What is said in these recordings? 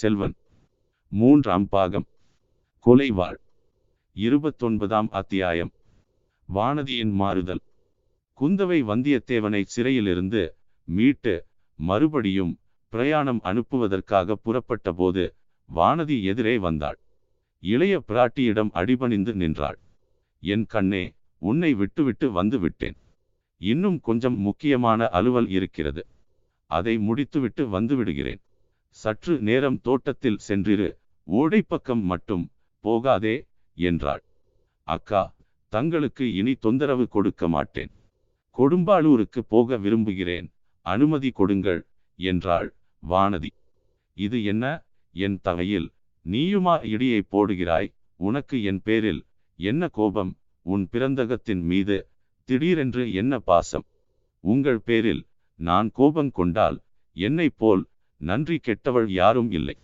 செல்வன். மூன்றாம் பாகம். கொலைவாள். இருபத்தொன்பதாம் அத்தியாயம். வானதியின் மாறுதல். குந்தவை வந்தியத்தேவனை சிறையிலிருந்து மீட்டு மறுபடியும் பிரயாணம் அனுப்புவதற்காக புறப்பட்டபோது வானதி எதிரே வந்தாள். இளைய பிராட்டியிடம் அடிபணிந்து நின்றாள். என் கண்ணே உன்னை விட்டுவிட்டு வந்து விட்டேன் இன்னும் கொஞ்சம் முக்கியமான அலுவல் இருக்கிறது. அதை முடித்துவிட்டு வந்து விடுகிறேன் சற்று நேரம் தோட்டத்தில் சென்றிரு. ஓடைப்பக்கம் மட்டும் போகாதே என்றாள். அக்கா தங்களுக்கு இனி தொந்தரவு கொடுக்க மாட்டேன். கொடும்பாளூருக்கு போக விரும்புகிறேன். அனுமதி கொடுங்கள் என்றாள் வானதி. இது என்ன? என் தகையில் நீயுமா இடியை போடுகிறாய்? உனக்கு என் பேரில் என்ன கோபம்? உன் பிறந்தகத்தின் மீது திடீரென்று என்ன பாசம்? உங்கள் பேரில் நான் கோபம் கொண்டால் என்னைப் போல் நன்றி கெட்டவள் யாரும் இல்லை.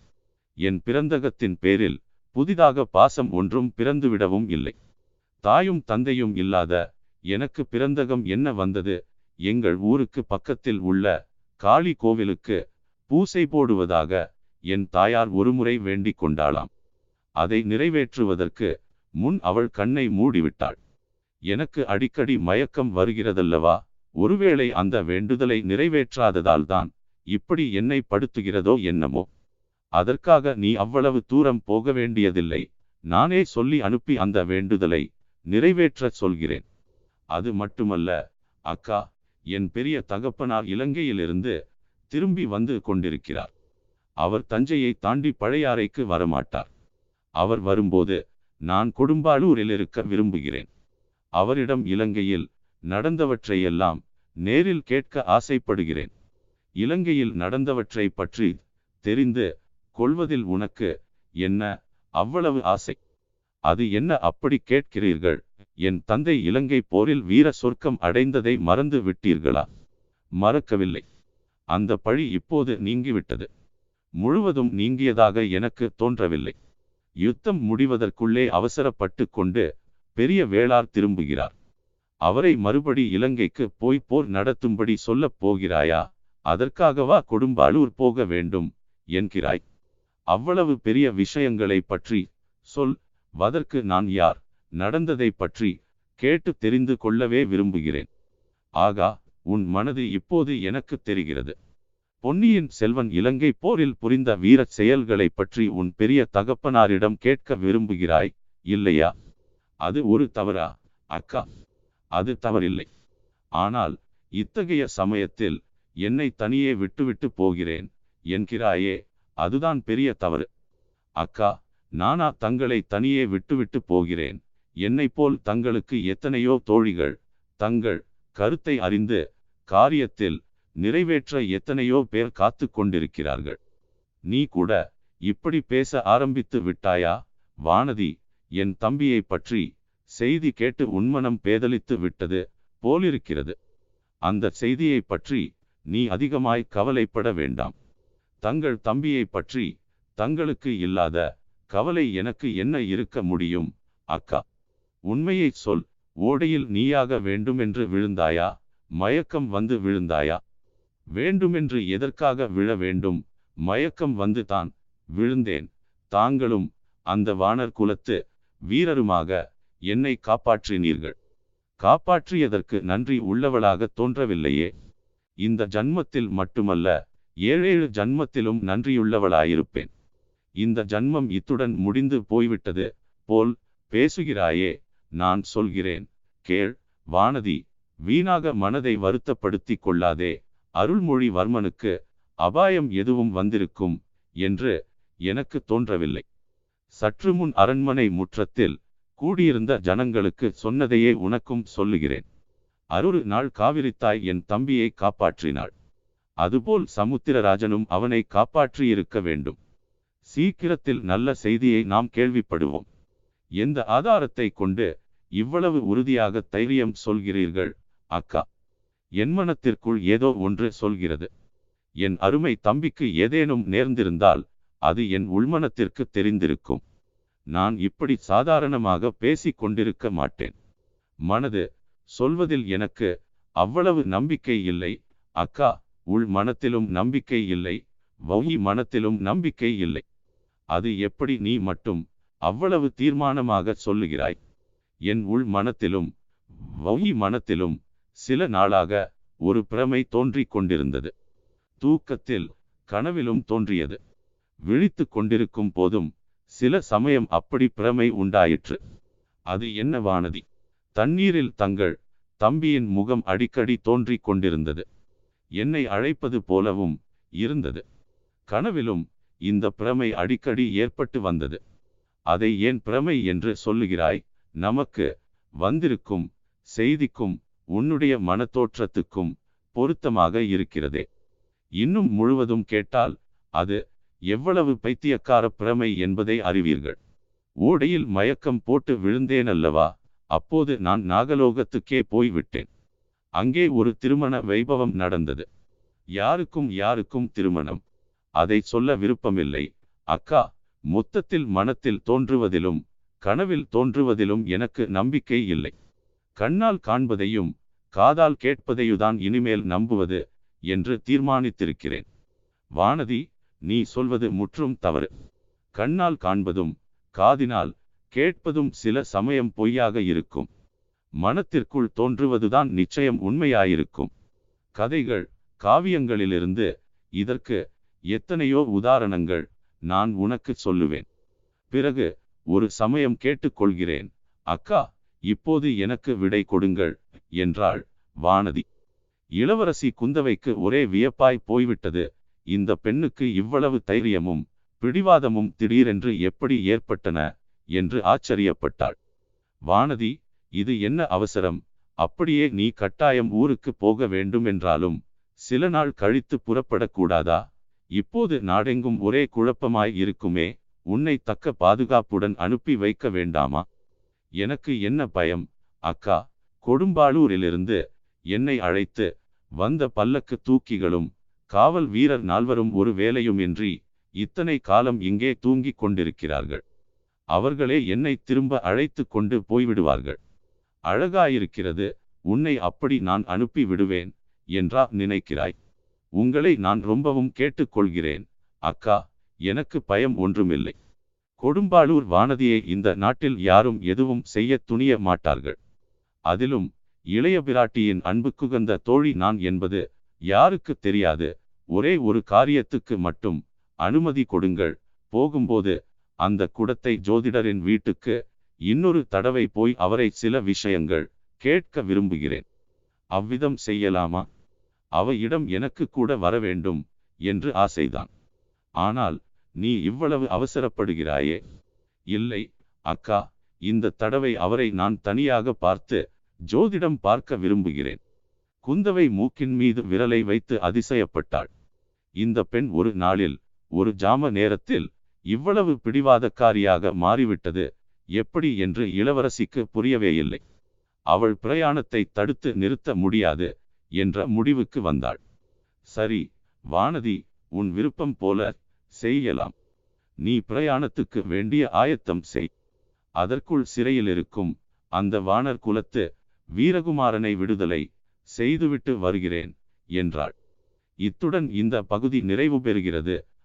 என் பிறந்தகத்தின் பேரில் புதிதாக பாசம் ஒன்றும் பிறந்துவிடவும் இல்லை. தாயும் தந்தையும் இல்லாத எனக்கு பிறந்தகம் என்ன வந்தது? எங்கள் ஊருக்கு பக்கத்தில் உள்ள காளி கோவிலுக்கு பூசை போடுவதாக என் தாயார் ஒருமுறை வேண்டிக் கொண்டாளாம். அதை நிறைவேற்றுவதற்கு முன் அவள் கண்ணை மூடிவிட்டாள். எனக்கு அடிக்கடி மயக்கம் வருகிறதல்லவா? ஒருவேளை அந்த வேண்டுதலை நிறைவேற்றாததால்தான் இப்படி என்னை படுத்துகிறதோ என்னமோ? அதற்காக நீ அவ்வளவு தூரம் போக வேண்டியதில்லை. நானே சொல்லி அனுப்பி அந்த வேண்டுதலை நிறைவேற்றச் சொல்கிறேன். அது மட்டுமல்ல அக்கா என் பெரிய தகப்பனார் இலங்கையிலிருந்து திரும்பி வந்து கொண்டிருக்கிறார். அவர் தஞ்சையை தாண்டி பழையாறைக்கு வரமாட்டார். அவர் வரும்போது நான் கொடும்பாளூரில் இருக்க விரும்புகிறேன். அவரிடம் இலங்கையில் நடந்தவற்றையெல்லாம் நேரில் கேட்க ஆசைப்படுகிறேன். இலங்கையில் நடந்தவற்றை பற்றி தெரிந்து கொள்வதில் உனக்கு என்ன அவ்வளவு ஆசை? அது என்ன அப்படி கேட்கிறீர்கள்? என் தந்தை இலங்கை போரில் வீர சொர்க்கம் அடைந்ததை மறந்து விட்டீர்களா? மறக்கவில்லை. அந்த பழி இப்போது நீங்கிவிட்டது. முழுவதும் நீங்கியதாக எனக்கு தோன்றவில்லை. யுத்தம் முடிவதற்குள்ளே அவசரப்பட்டு கொண்டு பெரிய வேளார் திரும்புகிறார். அவரை மறுபடி இலங்கைக்கு போய் போர் நடத்தும்படி சொல்லப் போகிறாயா? அதற்காகவா கொடும்பாளூர் போக வேண்டும்? என்கிறாய். அவ்வளவு பெரிய விஷயங்களை பற்றி சொல். வதற்கு நான் யார்? நடந்ததை பற்றி கேட்டு தெரிந்து கொள்ளவே விரும்புகிறேன். ஆகா உன் மனது இப்போது எனக்கு தெரிகிறது. பொன்னியின் செல்வன் இலங்கை போரில் புரிந்த வீரச் செயல்களை பற்றி உன் பெரிய தகப்பனாரிடம் கேட்க விரும்புகிறாய் இல்லையா? அது ஒரு தவறா அக்கா? அது தவறில்லை. ஆனால் இத்தகைய சமயத்தில் என்னை தனியே விட்டுவிட்டு போகிறேன் என்கிறாயே அதுதான் பெரிய தவறு. அக்கா நானா தங்களை தனியே விட்டுவிட்டு போகிறேன். என்னைப் போல் தங்களுக்கு எத்தனையோ தோழிகள் தங்கள் கருத்தை அறிந்து காரியத்தில் நிறைவேற்ற எத்தனையோ பேர் காத்து கொண்டிருக்கிறார்கள். நீ கூட இப்படி பேச ஆரம்பித்து விட்டாயா? வானதி என் தம்பியை பற்றி செய்தி கேட்டு உன்மனம் பேதலித்து விட்டது போலிருக்கிறது. அந்த செய்தியை பற்றி நீ அதிகமாய் கவலைப்பட வேண்டாம். தங்கள் தம்பியை பற்றி தங்களுக்கு இல்லாத கவலை எனக்கு என்ன இருக்க முடியும் அக்கா? உண்மையை சொல். ஓடையில் நீயாக வேண்டுமென்று விழுந்தாயா? மயக்கம் வந்து விழுந்தாயா? வேண்டுமென்று எதற்காக விழ வேண்டும்? மயக்கம் வந்து தான் விழுந்தேன். தாங்களும் அந்த வானர் குலத்து வீரருமாக என்னை காப்பாற்றினீர்கள். காப்பாற்றியதற்கு நன்றி உள்ளவளாக தோன்றவில்லையே? இந்த ஜன்மத்தில் மட்டுமல்ல ஏழேழு ஜன்மத்திலும் நன்றியுள்ளவளாயிருப்பேன். இந்த ஜன்மம் இத்துடன் முடிந்து போய்விட்டது போல் பேசுகிறாயே நான் சொல்கிறேன் கேள் வானதி வீணாக மனதை வருத்தப்படுத்தி கொள்ளாதே அருள்மொழிவர்மனுக்கு அபாயம் எதுவும் வந்திருக்கும் என்று எனக்கு தோன்றவில்லை. சற்று முன் அரண்மனை முற்றத்தில் கூடியிருந்த ஜனங்களுக்கு சொன்னதையே உனக்கும் சொல்லுகிறேன். அருறு நாள் காவிரித்தாய் என் தம்பியை காப்பாற்றினாள். அதுபோல் சமுத்திரராஜனும் அவனை காப்பாற்றியிருக்க வேண்டும். சீக்கிரத்தில் நல்ல செய்தியை நாம் கேள்விப்படுவோம். எந்த ஆதாரத்தை கொண்டு இவ்வளவு உறுதியாக தைரியம் சொல்கிறீர்கள் அக்கா? என் மனத்திற்குள் ஏதோ ஒன்று சொல்கிறது. என் அருமை தம்பிக்கு ஏதேனும் நேர்ந்திருந்தால் அது என் உள்மனத்திற்கு தெரிந்திருக்கும். நான் இப்படி சாதாரணமாக பேசிக் கொண்டிருக்க மாட்டேன். மனது சொல்வதில் எனக்கு அவ்வளவு நம்பிக்கை இல்லை. அக்கா உள் மனத்திலும் நம்பிக்கை இல்லை. வௌயி மனத்திலும் நம்பிக்கை இல்லை. அது எப்படி நீ மட்டும் அவ்வளவு தீர்மானமாக சொல்லுகிறாய்? என் உள் மனத்திலும் வௌயி மனத்திலும் சில நாளாக ஒரு பிரமை தோன்றிக் கொண்டிருந்தது. தூக்கத்தில் கனவிலும் தோன்றியது. விழித்து கொண்டிருக்கும் போதும் சில சமயம் அப்படி பிரமை உண்டாயிற்று. அது என்ன வானதி தண்ணீரில் தங்கள் தம்பியின் முகம் அடிக்கடி தோன்றிக் கொண்டிருந்தது. என்னை அழைப்பது போலவும் இருந்தது. கனவிலும் இந்த பிரமை அடிக்கடி ஏற்பட்டு வந்தது. அதை ஏன் பிரமை என்று சொல்லுகிறாய்? நமக்கு வந்திருக்கும் செய்திக்கும் உன்னுடைய மனத்தோற்றத்துக்கும் பொருத்தமாக இருக்கிறதே. இன்னும் முழுவதும் கேட்டால் அது எவ்வளவு பைத்தியக்கார பிரமை என்பதை அறிவீர்கள். ஓடையில் மயக்கம் போட்டு விழுந்தேனல்லவா? அப்போது நான் நாகலோகத்துக்கே போய்விட்டேன். அங்கே ஒரு திருமண வைபவம் நடந்தது. யாருக்கும் யாருக்கும் திருமணம்? அதை சொல்ல விருப்பமில்லை. அக்கா மொத்தத்தில் மனத்தில் தோன்றுவதிலும் கனவில் தோன்றுவதிலும் எனக்கு நம்பிக்கை இல்லை. கண்ணால் காண்பதையும் காதால் கேட்பதையுதான் இனிமேல் நம்புவது என்று தீர்மானித்திருக்கிறேன். வானதி நீ சொல்வது முற்றும் தவறு. கண்ணால் காண்பதும் காதினால் கேட்பதும் சில சமயம் பொய்யாக இருக்கும். மனத்திற்குள் தோன்றுவதுதான் நிச்சயம் உண்மையாயிருக்கும். கதைகள் காவியங்களிலிருந்து இதற்கு எத்தனையோ உதாரணங்கள் நான் உனக்கு சொல்லுவேன். பிறகு ஒரு சமயம் கேட்டுக்கொள்கிறேன். அக்கா இப்போது எனக்கு விடை கொடுங்கள் என்றாள் வானதி. இளவரசி குந்தவைக்கு ஒரே வியப்பாய் போய்விட்டது. இந்த பெண்ணுக்கு இவ்வளவு தைரியமும் பிடிவாதமும் திடீரென்று எப்படி ஏற்பட்டன? என்று ஆச்சரியப்பட்டாள். வானதி இது என்ன அவசரம்? அப்படியே நீ கட்டாயம் ஊருக்கு போக வேண்டும் என்றாலும் சில நாள் கழித்து புறப்படக்கூடாதா? இப்போது நாடெங்கும் ஒரே குழப்பமாய் இருக்குமே உன்னை தக்க பாதுகாப்புடன் அனுப்பி வைக்க வேண்டாமா? எனக்கு என்ன பயம்? அக்கா கொடும்பாளூரிலிருந்து என்னை அழைத்து வந்த பல்லக்கு தூக்கிகளும் காவல் வீரர் நால்வரும் ஒரு வேலையுமின்றி இத்தனை காலம் இங்கே தூங்கிக் கொண்டிருக்கிறார்கள். அவர்களே என்னை திரும்ப அழைத்து கொண்டு போய்விடுவார்கள். அழகாயிருக்கிறது உன்னை அப்படி நான் அனுப்பி விடுவேன் என்றா நினைக்கிறாய். உங்களை நான் ரொம்பவும் கேட்டுக்கொள்கிறேன். அக்கா எனக்கு பயம் ஒன்றுமில்லை. கொடும்பாளூர் வானதியை இந்த நாட்டில் யாரும் எதுவும் செய்ய துணிய மாட்டார்கள். அதிலும் இளைய பிராட்டியின் அன்புக்குகந்த தோழி நான் என்பது யாருக்கு தெரியாது. ஒரே ஒரு காரியத்துக்கு மட்டும் அனுமதி கொடுங்கள். போகும்போது அந்த குடத்தை ஜோதிடரின் வீட்டுக்கு இன்னொரு தடவை போய் அவரை சில விஷயங்கள் கேட்க விரும்புகிறேன். அவ்விதம் செய்யலாமா? அவையிடம் எனக்கு கூட வர வேண்டும் என்று ஆசைதான். ஆனால் நீ இவ்வளவு அவசரப்படுகிறாயே? இல்லை அக்கா இந்த தடவை அவரை நான் தனியாக பார்த்து ஜோதிடம் பார்க்க விரும்புகிறேன். குந்தவை மூக்கின் மீது விரலை வைத்து அதிசயப்பட்டாள். இந்த பெண் ஒரு நாளில் ஒரு ஜாம நேரத்தில் இவ்வளவு பிடிவாதக்காரியாக மாறிவிட்டது எப்படி என்று இளவரசிக்கு புரியவே இல்லை அவள் பிரயாணத்தை தடுத்து நிறுத்த முடியாது என்ற முடிவுக்கு வந்தாள். சரி வானதி உன் விருப்பம் போல செய்யலாம். நீ பிரயாணத்துக்கு வேண்டிய ஆயத்தம் செய். அதற்குள் சிறையில் இருக்கும் அந்த வானர் குலத்து வீரகுமாரனை விடுதலை செய்துவிட்டு வருகிறேன் என்றாள். இத்துடன் இந்த பகுதி நிறைவு பெறுகிறது.